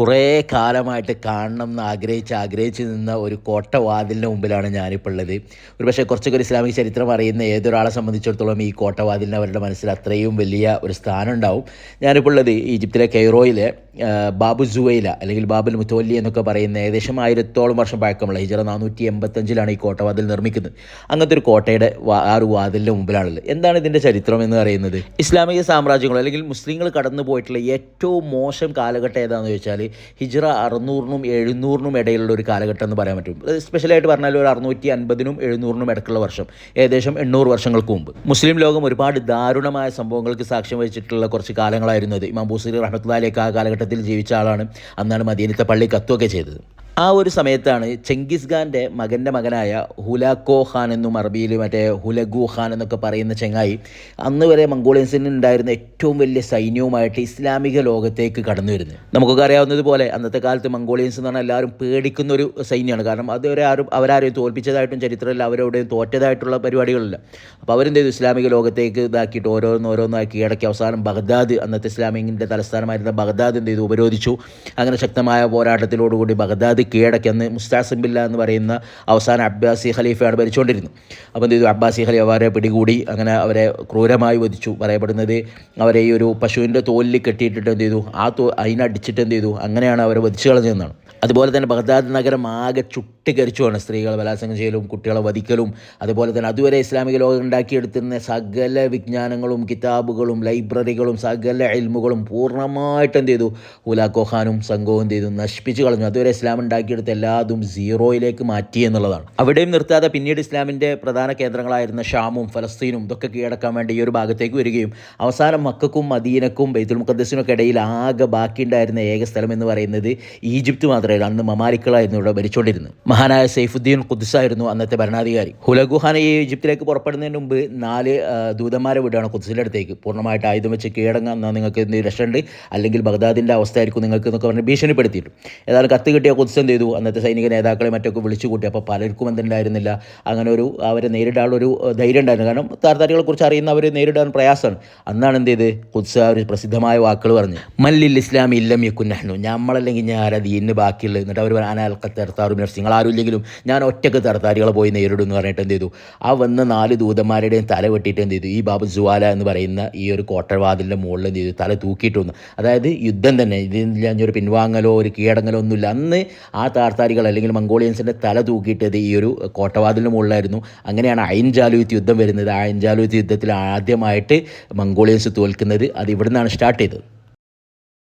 കുറേ കാലമായിട്ട് കാണണം എന്ന് ആഗ്രഹിച്ച് ആഗ്രഹിച്ച് നിന്ന ഒരു കോട്ടവാതിലിന് മുമ്പിലാണ് ഞാനിപ്പോൾ ഉള്ളത്. ഒരു പക്ഷേ കുറച്ചൊക്കെ ഒരു ഇസ്ലാമിക ചരിത്രം അറിയുന്ന ഏതൊരാളെ സംബന്ധിച്ചിടത്തോളം ഈ കോട്ടവാതിലിന് അവരുടെ മനസ്സിൽ അത്രയും വലിയ ഒരു സ്ഥാനം ഉണ്ടാവും. ഞാനിപ്പോൾ ഉള്ളത് ഈജിപ്തിലെ കെയ്റോയിലെ ബാബു ജുവൈല അല്ലെങ്കിൽ ബാബുൽ മുത്തോല്ലി എന്നൊക്കെ പറയുന്ന ഏകദേശം ആയിരത്തോളം വർഷം പഴക്കമുള്ള ഹിജറ നാനൂറ്റി എൺപത്തഞ്ചിലാണ് ഈ കോട്ടവാതിൽ നിർമ്മിക്കുന്നത്. അങ്ങനത്തെ ഒരു കോട്ടയുടെ ആ ഒരു വാതിലിന്റെ മുമ്പിലാണുള്ളത്. എന്താണ് ഇതിന്റെ ചരിത്രം എന്ന് പറയുന്നത്? ഇസ്ലാമിക സാമ്രാജ്യങ്ങൾ അല്ലെങ്കിൽ മുസ്ലിങ്ങൾ കടന്നു പോയിട്ടുള്ള ഏറ്റവും മോശം കാലഘട്ടം ഏതാണെന്ന് ചോദിച്ചാൽ ഹിജറ അറുന്നൂറിനും എഴുന്നൂറിനും ഇടയിലുള്ള ഒരു കാലഘട്ടം എന്ന് പറയാൻ പറ്റും. സ്പെഷ്യലായിട്ട് പറഞ്ഞാൽ ഒരു അറുന്നൂറ്റി അൻപതിനും എഴുന്നൂറിനും ഇടയ്ക്കുള്ള വർഷം. ഏകദേശം എണ്ണൂറ് വർഷങ്ങൾക്ക് മുമ്പ്. മുസ്ലിം ലോകം ഒരുപാട് ദാരുണമായ സംഭവങ്ങൾക്ക് സാക്ഷ്യം വഹിച്ചിട്ടുള്ള കുറച്ച് കാലങ്ങളായിരുന്നു അത്. ഇമാം ബൂസരി റഹ്മത്തുല്ലാലേക്ക് ആ കാലഘട്ടത്തിൽ ജീവിച്ച ആളാണ്. അന്നാണ് മദീനത്തെ പള്ളി കത്തുകയൊക്കെ ചെയ്തത്. ആ ഒരു സമയത്താണ് ചെങ്കിസ് ഖാന്റെ മകന്റെ മകനായ ഹുലാക്കോ ഖാൻ എന്നും അറബിയിൽ മറ്റേ ഹുലഗു ഖാൻ എന്നൊക്കെ പറയുന്ന ചെങ്ങായി അന്ന് വരെ മംഗോളിയൻസിന് ഉണ്ടായിരുന്ന ഏറ്റവും വലിയ സൈന്യവുമായിട്ട് ഇസ്ലാമിക ലോകത്തേക്ക് കടന്നു വരുന്നത്. നമുക്കൊക്കെ അറിയാവുന്നതുപോലെ അന്നത്തെ കാലത്ത് മംഗോളിയൻസ് എന്ന് പറഞ്ഞാൽ എല്ലാവരും പേടിക്കുന്ന ഒരു സൈന്യമാണ്. കാരണം അതുവരെ ആരും അവരാരെയും തോൽപ്പിച്ചതായിട്ടും ചരിത്രമില്ല അവരവിടെയും തോറ്റതായിട്ടുള്ള പരിപാടികളില്ല. അപ്പോൾ അവരെന്ത് ചെയ്തു ഇസ്ലാമിക ലോകത്തേക്ക് ഇതാക്കിയിട്ട് ഓരോന്ന് ഓരോന്നാക്കി കീഴടക്കി അവസാനം ബഗ്ദാദ് അന്നത്തെ ഇസ്ലാമിന്റെ തലസ്ഥാനമായിരുന്ന ബഗ്ദാദ് എന്ത് ചെയ്തു ഉപരോധിച്ചു. അങ്ങനെ ശക്തമായ പോരാട്ടത്തിലോടുകൂടി ബഗ്ദാദ് കീഴടക്കി അന്ന് മുസ്താസിം ബില്ല എന്ന് പറയുന്ന അവസാന അബ്ബാസി ഖലീഫയാണ് ഭരിച്ചുകൊണ്ടിരുന്നത്. അപ്പോൾ എന്ത് ചെയ്തു? അബ്ബാസി ഖലീഫ് അവരെ പിടികൂടി അങ്ങനെ അവരെ ക്രൂരമായി വധിച്ചു. പറയപ്പെടുന്നത് അവരെ ഈ ഒരു പശുവിന്റെ തോലിൽ കെട്ടിയിട്ടിട്ട് എന്ത് ചെയ്തു? ആ തോ അതിനടിച്ചിട്ട് എന്ത് ചെയ്തു? അങ്ങനെയാണ് അവരെ വധിച്ചു കളഞ്ഞതെന്നാണ് അതുപോലെ തന്നെ ബഗ്ദാദ് നഗരം ആകെ ചുട്ടിക്കരിച്ചുമാണ് സ്ത്രീകളെ ബലാത്സംഗം ചെയ്യലും കുട്ടികളെ വധിക്കലും. അതുപോലെ തന്നെ അതുവരെ ഇസ്ലാമിക ലോകം ഉണ്ടാക്കിയെടുത്തിരുന്ന സകല വിജ്ഞാനങ്ങളും കിതാബുകളും ലൈബ്രറികളും സകല എൽമുകളും പൂർണമായിട്ട് എന്ത് ചെയ്തു? ഹുലാ കൊഹാനും സംഘവും എന്ത് ചെയ്തു? നശിപ്പിച്ചു കളഞ്ഞു. അതുവരെ ഇസ്ലാം ഉണ്ടാക്കിയെടുത്ത എല്ലാതും സീറോയിലേക്ക് മാറ്റി എന്നുള്ളതാണ്. അവിടെയും നിർത്താതെ പിന്നീട് ഇസ്ലാമിന്റെ പ്രധാന കേന്ദ്രങ്ങളായിരുന്ന ഷാമും ഫലസ്തീനും ഇതൊക്കെ കീഴടക്കാൻ വേണ്ടി ഈ ഒരു ഭാഗത്തേക്ക് വരികയും അവസാനം മക്കൾക്കും മദീനക്കും ബൈത്തുൽ മുഖദ്സിനൊക്കെ ഇടയിൽ ആകെ ബാക്കിയുണ്ടായിരുന്ന ഏക സ്ഥലം എന്ന് പറയുന്നത് ഈജിപ്ത് മാത്രമല്ല അന്ന് മമാലിക്കളായിരുന്നു ഇവിടെ ഭരിച്ചുകൊണ്ടിരുന്നത്. മഹാനായ സൈഫുദ്ദീൻ ഖുദ്സായിരുന്നു അന്നത്തെ ഭരണാധികാരി. ഹുലഗുഹാന ഈ ഈജിപ്തിലേക്ക് പുറപ്പെടുന്നതിന് മുമ്പ് നാല് ദൂതന്മാരെ വിടുകയാണ് ഖുദ്സിന്റെ അടുത്തേക്ക്. പൂർണമായിട്ട് ആയുധം വെച്ച് കീഴടങ്ങാൻ നിങ്ങൾക്ക് എന്ത് രക്ഷയുണ്ട്? അല്ലെങ്കിൽ ബഗ്ദാദിന്റെ അവസ്ഥയായിരിക്കും നിങ്ങൾക്ക് എന്നൊക്കെ പറഞ്ഞ് ഭീഷണിപ്പെടുത്തിയിട്ടു ഏതായാലും കത്ത് കിട്ടിയ ഖുദ്സ് എന്ത് ചെയ്തു. അന്നത്തെ സൈനിക നേതാക്കളെ മറ്റൊക്കെ വിളിച്ചു കൂട്ടി. അപ്പോൾ പലർക്കും എന്തുണ്ടായിരുന്നില്ല. അങ്ങനെ ഒരു അവരെ നേരിടാനുള്ള ഒരു ധൈര്യം ഉണ്ടായിരുന്നു. കാരണം അറിയുന്ന അവർ നേരിടാൻ പ്രയാസമാണ്. അന്നാണ് എന്ത് ചെയ്ത്? ഖുദ്സ് ഒരു പ്രസിദ്ധമായ വാക്കുകൾ പറഞ്ഞു. മല്ലിൽ ഇസ്ലാം ഇല്ലം യക്കുന്നു നമ്മളല്ലെങ്കിൽ ഞാൻ അത് ദീനിന് ബാക്കിയുള്ളത്? എന്നിട്ട് അവർ അനാൽക്ക തർത്താറും നിങ്ങൾ ആരുമില്ലെങ്കിലും ഞാൻ ഒറ്റയ്ക്ക് തർത്താരികളെ പോയി നേരിടും എന്ന് പറഞ്ഞിട്ട് എന്ത് ചെയ്തു? ആ വന്ന നാല് ദൂതന്മാരുടെയും തല വെട്ടിയിട്ട് എന്ത് ചെയ്തു? ഈ ബാബു ജുവാല എന്ന് പറയുന്ന ഈ ഒരു കോട്ടവാതിലിന്റെ മുകളിൽ എന്ത് ചെയ്തു? തല തൂക്കിയിട്ട് വന്നു. അതായത് യുദ്ധം തന്നെ. ഇതിൽ ഒരു പിൻവാങ്ങലോ ഒരു കീഴടങ്ങലോ ഒന്നുമില്ല. അന്ന് ആ താർത്താരികൾ അല്ലെങ്കിൽ മംഗോളിയൻസിന്റെ തല തൂക്കിയിട്ടത് ഈ ഒരു കോട്ടവാതിലിന് മുകളിലായിരുന്നു. അങ്ങനെയാണ് അയിൻജാലുവിത്ത് യുദ്ധം വരുന്നത്. ആ യുദ്ധത്തിൽ ആദ്യമായിട്ട് മംഗോളിയൻസ് തോൽക്കുന്നത്. അത് ഇവിടുന്നാണ് സ്റ്റാർട്ട് ചെയ്തത്.